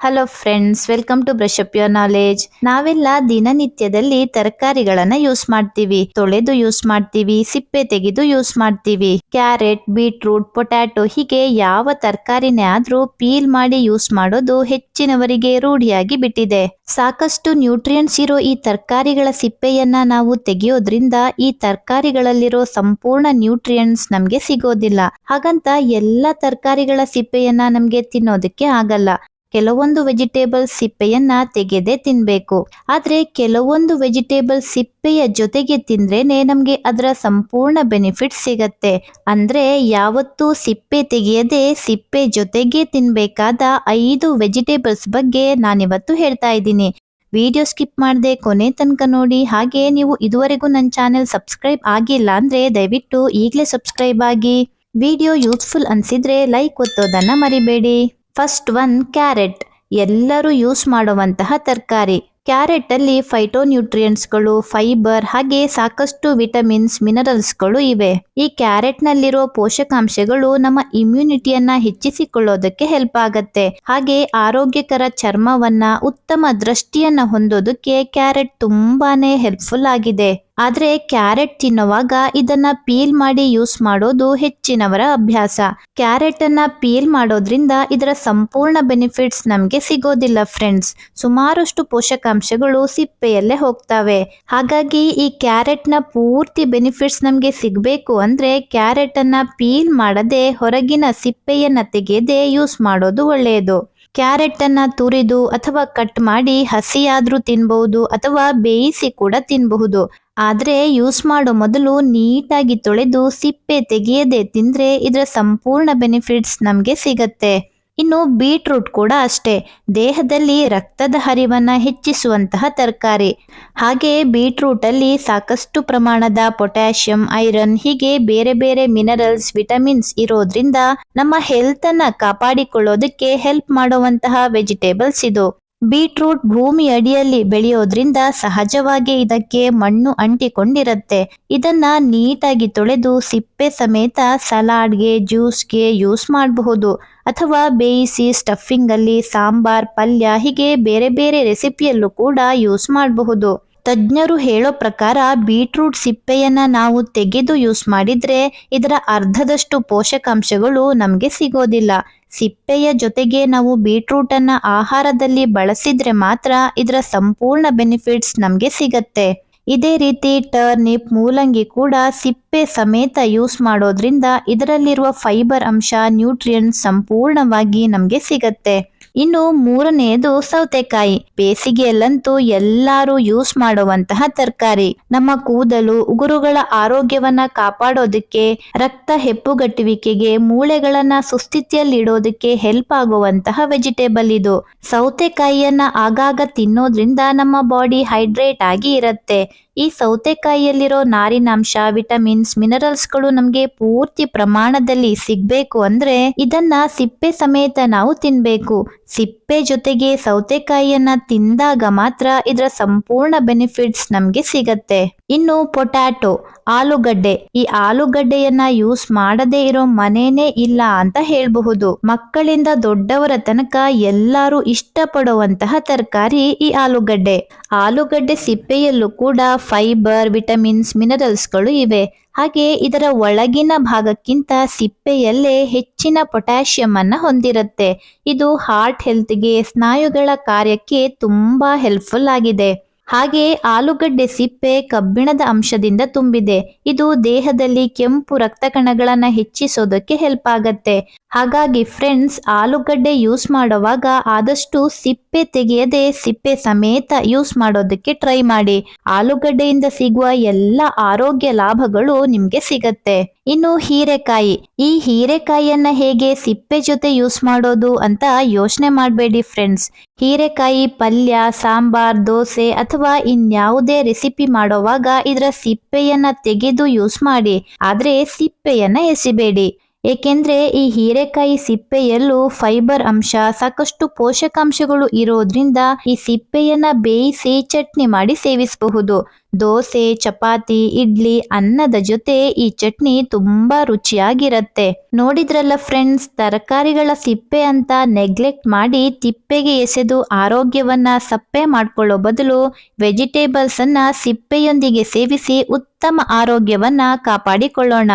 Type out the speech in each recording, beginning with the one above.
Hello friends welcome to brush up your knowledge ನಾವೆಲ್ಲ ದಿನನಿತ್ಯದಲ್ಲಿ ತರಕಾರಿಗಳನ್ನ ಯೂಸ್ ಮಾಡ್ತೀವಿ. ತೊಳೆದು ಯೂಸ್ ಮಾಡ್ತೀವಿ. ಸಿಪ್ಪೆ ತೆಗೆದು ಯೂಸ್ ಮಾಡ್ತೀವಿ. ಕ್ಯಾರೆಟ್ ಬೀಟ್ರೂಟ್ ಪೊಟ್ಯಾಟೊ ಹೀಗೆ ಯಾವ ತರಕಾರಿನೇ ಆದ್ರೂ ಪೀಲ್ ಮಾಡಿ ಯೂಸ್ ಮಾಡೋದು ಹೆಚ್ಚಿನವರಿಗೆ ರೂಢಿಯಾಗಿ ಬಿಟ್ಟಿದೆ. ಸಾಕಷ್ಟು ನ್ಯೂಟ್ರಿಯೆಂಟ್ಸ್ ಇರೋ ಈ ತರಕಾರಿಗಳ ಸಿಪ್ಪೆಯನ್ನ ನಾವು ತೆಗೆಯೋದ್ರಿಂದ ಈ ತರಕಾರಿಗಳಲ್ಲಿರೋ ಸಂಪೂರ್ಣ ನ್ಯೂಟ್ರಿಯೆಂಟ್ಸ್ ನಮ್ಗೆ ಸಿಗೋದಿಲ್ಲ. ಹಾಗಂತ ಎಲ್ಲ ತರಕಾರಿಗಳ ಸಿಪ್ಪೆಯನ್ನ ನಮ್ಗೆ ತಿನ್ನೋದಕ್ಕೆ ಆಗಲ್ಲ. ಕೆಲವೊಂದು ವೆಜಿಟೇಬಲ್ ಸಿಪ್ಪೆಯನ್ನ ತೆಗೆದೇ ತಿನ್ಬೇಕು. ಆದ್ರೆ ಕೆಲವೊಂದು ವೆಜಿಟೇಬಲ್ ಸಿಪ್ಪೆಯ ಜೊತೆಗೆ ತಿಂದ್ರೇನೆ ನಮಗೆ ಅದರ ಸಂಪೂರ್ಣ ಬೆನಿಫಿಟ್ ಸಿಗತ್ತೆ. ಅಂದ್ರೆ ಯಾವತ್ತೂ ಸಿಪ್ಪೆ ತೆಗೆಯದೆ ಸಿಪ್ಪೆ ಜೊತೆಗೆ ತಿನ್ಬೇಕಾದ ಐದು ವೆಜಿಟೇಬಲ್ಸ್ ಬಗ್ಗೆ ನಾನಿವತ್ತು ಹೇಳ್ತಾ ಇದ್ದೀನಿ. ವಿಡಿಯೋ ಸ್ಕಿಪ್ ಮಾಡದೆ ಕೊನೆ ತನಕ ನೋಡಿ. ಹಾಗೆ ನೀವು ಇದುವರೆಗೂ ನನ್ನ ಚಾನೆಲ್ ಸಬ್ಸ್ಕ್ರೈಬ್ ಆಗಿಲ್ಲ ಅಂದ್ರೆ ದಯವಿಟ್ಟು ಈಗಲೇ ಸಬ್ಸ್ಕ್ರೈಬ್ ಆಗಿ. ವಿಡಿಯೋ ಯೂಸ್ಫುಲ್ ಅನ್ಸಿದ್ರೆ ಲೈಕ್ ಒತ್ತೋದನ್ನ ಮರಿಬೇಡಿ. ಫಸ್ಟ್ ಒನ್ ಕ್ಯಾರೆಟ್ ಎಲ್ಲರೂ ಯೂಸ್ ಮಾಡುವಂತಹ ತರಕಾರಿ. ಕ್ಯಾರೆಟ್ ಅಲ್ಲಿ ಫೈಟೋನ್ಯೂಟ್ರಿಯೆಂಟ್ಸ್ಗಳು ಫೈಬರ್ ಹಾಗೆ ಸಾಕಷ್ಟು ವಿಟಮಿನ್ಸ್ ಮಿನರಲ್ಸ್ಗಳು ಇವೆ. ಈ ಕ್ಯಾರೆಟ್ ನಲ್ಲಿರೋ ಪೋಷಕಾಂಶಗಳು ನಮ್ಮ ಇಮ್ಯುನಿಟಿಯನ್ನ ಹೆಚ್ಚಿಸಿಕೊಳ್ಳೋದಕ್ಕೆ ಹೆಲ್ಪ್ ಆಗತ್ತೆ. ಹಾಗೆ ಆರೋಗ್ಯಕರ ಚರ್ಮವನ್ನ ಉತ್ತಮ ದೃಷ್ಟಿಯನ್ನ ಹೊಂದೋದಕ್ಕೆ ಕ್ಯಾರೆಟ್ ತುಂಬಾನೇ ಹೆಲ್ಪ್ಫುಲ್ ಆಗಿದೆ. ಆದ್ರೆ ಕ್ಯಾರೆಟ್ ತಿನ್ನುವಾಗ ಇದನ್ನ ಪೀಲ್ ಮಾಡಿ ಯೂಸ್ ಮಾಡೋದು ಹೆಚ್ಚಿನವರ ಅಭ್ಯಾಸ. ಕ್ಯಾರೆಟ್ ಅನ್ನ ಪೀಲ್ ಮಾಡೋದ್ರಿಂದ ಇದರ ಸಂಪೂರ್ಣ ಬೆನಿಫಿಟ್ಸ್ ನಮಗೆ ಸಿಗೋದಿಲ್ಲ ಫ್ರೆಂಡ್ಸ್. ಸುಮಾರಷ್ಟು ಪೋಷಕಾಂಶಗಳು ಸಿಪ್ಪೆಯಲ್ಲೇ ಹೋಗ್ತವೆ. ಹಾಗಾಗಿ ಈ ಕ್ಯಾರೆಟ್ನ ಪೂರ್ತಿ ಬೆನಿಫಿಟ್ಸ್ ನಮಗೆ ಸಿಗಬೇಕು ಅಂದ್ರೆ ಕ್ಯಾರೆಟ್ ಅನ್ನ ಪೀಲ್ ಮಾಡದೆ ಹೊರಗಿನ ಸಿಪ್ಪೆಯನ್ನ ತೆಗೆಯದೆ ಯೂಸ್ ಮಾಡೋದು ಒಳ್ಳೆಯದು. ಕ್ಯಾರೆಟ್ ಅನ್ನ ತುರಿದು ಅಥವಾ ಕಟ್ ಮಾಡಿ ಹಸಿಯಾದ್ರೂ ತಿನ್ಬಹುದು ಅಥವಾ ಬೇಯಿಸಿ ಕೂಡ ತಿನ್ನಬಹುದು ಆದ್ರೆ ಯೂಸ್ ಮಾಡೋ ಮೊದಲು ನೀಟಾಗಿ ತೊಳೆದು ಸಿಪ್ಪೆ ತೆಗೆಯದೇ ತಿಂದರೆ ಇದರ ಸಂಪೂರ್ಣ ಬೆನಿಫಿಟ್ಸ್ ನಮಗೆ ಸಿಗತ್ತೆ. ಇನ್ನು ಬೀಟ್ರೂಟ್ ಕೂಡ ಅಷ್ಟೇ. ದೇಹದಲ್ಲಿ ರಕ್ತದ ಹರಿವನ್ನು ಹೆಚ್ಚಿಸುವಂತಹ ತರಕಾರಿ. ಹಾಗೆ ಬೀಟ್ರೂಟಲ್ಲಿ ಸಾಕಷ್ಟು ಪ್ರಮಾಣದ ಪೊಟ್ಯಾಷಿಯಂ ಐರನ್ ಹೀಗೆ ಬೇರೆ ಬೇರೆ ಮಿನರಲ್ಸ್ ವಿಟಮಿನ್ಸ್ ಇರೋದ್ರಿಂದ ನಮ್ಮ ಹೆಲ್ತನ್ನು ಕಾಪಾಡಿಕೊಳ್ಳೋದಕ್ಕೆ ಹೆಲ್ಪ್ ಮಾಡುವಂತಹ ವೆಜಿಟೇಬಲ್ಸ್ ಇದು. ಬೀಟ್ರೂಟ್ ಭೂಮಿ ಅಡಿಯಲ್ಲಿ ಬೆಳೆಯೋದ್ರಿಂದ ಸಹಜವಾಗಿ ಇದಕ್ಕೆ ಮಣ್ಣು ಅಂಟಿಕೊಂಡಿರತ್ತೆ. ಇದನ್ನ ನೀಟಾಗಿ ತೊಳೆದು ಸಿಪ್ಪೆ ಸಮೇತ ಸಲಾಡ್ಗೆ, ಜ್ಯೂಸ್ಗೆ ಯೂಸ್ ಮಾಡಬಹುದು. ಅಥವಾ ಬೇಯಿಸಿ ಸ್ಟಫಿಂಗ್ ಅಲ್ಲಿ ಸಾಂಬಾರ್, ಪಲ್ಯ ಹೀಗೆ ಬೇರೆ ಬೇರೆ ರೆಸಿಪಿಯಲ್ಲೂ ಕೂಡ ಯೂಸ್ ಮಾಡಬಹುದು. ತಜ್ಞರು ಹೇಳೋ ಪ್ರಕಾರ ಬೀಟ್ರೂಟ್ ಸಿಪ್ಪೆಯನ್ನು ನಾವು ತೆಗೆದು ಯೂಸ್ ಮಾಡಿದ್ರೆ ಇದರ ಅರ್ಧದಷ್ಟು ಪೋಷಕಾಂಶಗಳು ನಮಗೆ ಸಿಗೋದಿಲ್ಲ. ಸಿಪ್ಪೆಯ ಜೊತೆಗೆ ನಾವು ಬೀಟ್ರೂಟನ್ನು ಆಹಾರದಲ್ಲಿ ಬಳಸಿದ್ರೆ ಮಾತ್ರ ಇದರ ಸಂಪೂರ್ಣ ಬೆನಿಫಿಟ್ಸ್ ನಮಗೆ ಸಿಗತ್ತೆ. ಇದೇ ರೀತಿ ಟರ್ನಿಪ್ ಮೂಲಂಗಿ ಕೂಡ ಸಿಪ್ಪೆ ಸಮೇತ ಯೂಸ್ ಮಾಡೋದ್ರಿಂದ ಇದರಲ್ಲಿರುವ ಫೈಬರ್ ಅಂಶ ನ್ಯೂಟ್ರಿಯೆಂಟ್ ಸಂಪೂರ್ಣವಾಗಿ ನಮಗೆ ಸಿಗತ್ತೆ. ಇನ್ನು ಮೂರನೆಯದು ಸೌತೆಕಾಯಿ. ಬೇಸಿಗೆಯಲ್ಲಂತೂ ಎಲ್ಲರೂ ಯೂಸ್ ಮಾಡುವಂತಹ ತರಕಾರಿ. ನಮ್ಮ ಕೂದಲು, ಉಗುರುಗಳ ಆರೋಗ್ಯವನ್ನ ಕಾಪಾಡೋದಕ್ಕೆ, ರಕ್ತ ಹೆಪ್ಪುಗಟ್ಟುವಿಕೆಗೆ, ಮೂಳೆಗಳನ್ನ ಸುಸ್ಥಿತಿಯಲ್ಲಿಡೋದಕ್ಕೆ ಹೆಲ್ಪ್ ಆಗುವಂತಹ ವೆಜಿಟೇಬಲ್ ಇದು. ಸೌತೆಕಾಯಿಯನ್ನ ಆಗಾಗ ತಿನ್ನೋದ್ರಿಂದ ನಮ್ಮ ಬಾಡಿ ಹೈಡ್ರೇಟ್ ಆಗಿ ಇರುತ್ತೆ. ಈ ಸೌತೆಕಾಯಿಯಲ್ಲಿರೋ ನಾರಿನಾಂಶ ವಿಟಮಿನ್ಸ್ ಮಿನರಲ್ಸ್ಗಳು ನಮಗೆ ಪೂರ್ತಿ ಪ್ರಮಾಣದಲ್ಲಿ ಸಿಗ್ಬೇಕು ಅಂದ್ರೆ ಇದನ್ನ ಸಿಪ್ಪೆ ಸಮೇತ ನಾವು ತಿನ್ಬೇಕು. ಸಿಪ್ಪೆ ಜೊತೆಗೆ ಸೌತೆಕಾಯಿಯನ್ನ ತಿಂದಾಗ ಮಾತ್ರ ಇದರ ಸಂಪೂರ್ಣ ಬೆನಿಫಿಟ್ಸ್ ನಮಗೆ ಸಿಗತ್ತೆ. ಇನ್ನು ಪೊಟ್ಯಾಟೊ, ಆಲೂಗಡ್ಡೆ. ಈ ಆಲೂಗಡ್ಡೆಯನ್ನ ಯೂಸ್ ಮಾಡದೇ ಇರೋ ಮನೇನೇ ಇಲ್ಲ ಅಂತ ಹೇಳಬಹುದು. ಮಕ್ಕಳಿಂದ ದೊಡ್ಡವರ ತನಕ ಎಲ್ಲರೂ ಇಷ್ಟಪಡುವಂತಹ ತರಕಾರಿ ಈ ಆಲೂಗಡ್ಡೆ. ಆಲೂಗಡ್ಡೆ ಸಿಪ್ಪೆಯಲ್ಲೂ ಕೂಡ ಫೈಬರ್ ವಿಟಮಿನ್ಸ್ ಮಿನರಲ್ಸ್ಗಳು ಇವೆ. ಹಾಗೆ ಇದರ ಒಳಗಿನ ಭಾಗಕ್ಕಿಂತ ಸಿಪ್ಪೆಯಲ್ಲೇ ಹೆಚ್ಚಿನ ಪೊಟ್ಯಾಷಿಯಂ ಅನ್ನ ಹೊಂದಿರುತ್ತೆ. ಇದು ಹಾರ್ಟ್ ಹೆಲ್ತ್ಗೆ ಸ್ನಾಯುಗಳ ಕಾರ್ಯಕ್ಕೆ ತುಂಬಾ ಹೆಲ್ಪ್ಫುಲ್ ಆಗಿದೆ. ಹಾಗೆ ಆಲೂಗಡ್ಡೆ ಸಿಪ್ಪೆ ಕಬ್ಬಿಣದ ಅಂಶದಿಂದ ತುಂಬಿದೆ. ಇದು ದೇಹದಲ್ಲಿ ಕೆಂಪು ರಕ್ತ ಕಣಗಳನ್ನ ಹೆಚ್ಚಿಸೋದಕ್ಕೆ ಹೆಲ್ಪ್ ಆಗತ್ತೆ. ಹಾಗಾಗಿ ಫ್ರೆಂಡ್ಸ್ ಆಲೂಗಡ್ಡೆ ಯೂಸ್ ಮಾಡುವಾಗ ಆದಷ್ಟು ಸಿಪ್ಪೆ ತೆಗೆಯದೆ ಸಿಪ್ಪೆ ಸಮೇತ ಯೂಸ್ ಮಾಡೋದಕ್ಕೆ ಟ್ರೈ ಮಾಡಿ. ಆಲೂಗಡ್ಡೆಯಿಂದ ಸಿಗುವ ಎಲ್ಲ ಆರೋಗ್ಯ ಲಾಭಗಳು ನಿಮ್ಗೆ ಸಿಗತ್ತೆ. ಇನ್ನು ಹೀರೆಕಾಯಿ. ಈ ಹೀರೆಕಾಯಿಯನ್ನ ಹೇಗೆ ಸಿಪ್ಪೆ ಜೊತೆ ಯೂಸ್ ಮಾಡೋದು ಅಂತ ಯೋಚನೆ ಮಾಡಬೇಡಿ ಫ್ರೆಂಡ್ಸ್ ಹೀರೆಕಾಯಿ, ಪಲ್ಯ, ಸಾಂಬಾರ್, ದೋಸೆ ಅಥವಾ ಇನ್ಯಾವುದೇ ರೆಸಿಪಿ ಮಾಡೋವಾಗ ಇದರ ಸಿಪ್ಪೆಯನ್ನ ತೆಗೆದು ಯೂಸ್ ಮಾಡಿ. ಆದ್ರೆ ಸಿಪ್ಪೆಯನ್ನ ಎಸಿಬೇಡಿ. ಏಕೆಂದ್ರೆ ಈ ಹೀರೆಕಾಯಿ ಸಿಪ್ಪೆಯಲ್ಲೂ ಫೈಬರ್ ಅಂಶ, ಸಾಕಷ್ಟು ಪೋಷಕಾಂಶಗಳು ಇರೋದ್ರಿಂದ ಈ ಸಿಪ್ಪೆಯನ್ನ ಬೇಯಿಸಿ ಚಟ್ನಿ ಮಾಡಿ ಸೇವಿಸಬಹುದು. ದೋಸೆ, ಚಪಾತಿ, ಇಡ್ಲಿ, ಅನ್ನದ ಜೊತೆ ಈ ಚಟ್ನಿ ತುಂಬಾ ರುಚಿಯಾಗಿರತ್ತೆ. ನೋಡಿದ್ರಲ್ಲ ಫ್ರೆಂಡ್ಸ್, ತರಕಾರಿಗಳ ಸಿಪ್ಪೆ ಅಂತ ನೆಗ್ಲೆಕ್ಟ್ ಮಾಡಿ ತಿಪ್ಪೆಗೆ ಎಸೆದು ಆರೋಗ್ಯವನ್ನ ಸಪ್ಪೆ ಮಾಡ್ಕೊಳ್ಳೋ ಬದಲು ವೆಜಿಟೇಬಲ್ಸ್ ಅನ್ನ ಸಿಪ್ಪೆಯೊಂದಿಗೆ ಸೇವಿಸಿ ಉತ್ತಮ ಆರೋಗ್ಯವನ್ನ ಕಾಪಾಡಿಕೊಳ್ಳೋಣ.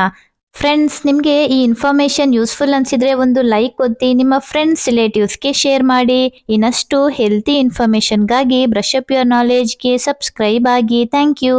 ಫ್ರೆಂಡ್ಸ್ ನಿಮಗೆ ಈ ಇನ್ಫಾರ್ಮೇಷನ್ ಯೂಸ್ಫುಲ್ ಅನ್ಸಿದ್ರೆ ಒಂದು ಲೈಕ್ ಒತ್ತಿ, ನಿಮ್ಮ ಫ್ರೆಂಡ್ಸ್ ರಿಲೇಟಿವ್ಸ್ಗೆ ಶೇರ್ ಮಾಡಿ. ಇನ್ನಷ್ಟು ಹೆಲ್ತಿ ಇನ್ಫಾರ್ಮೇಷನ್ಗಾಗಿ ಬ್ರಷ್ ಅಪ್ ಯುವರ್ ನಾಲೆಜ್ಗೆ ಸಬ್ಸ್ಕ್ರೈಬ್ ಆಗಿ. Thank you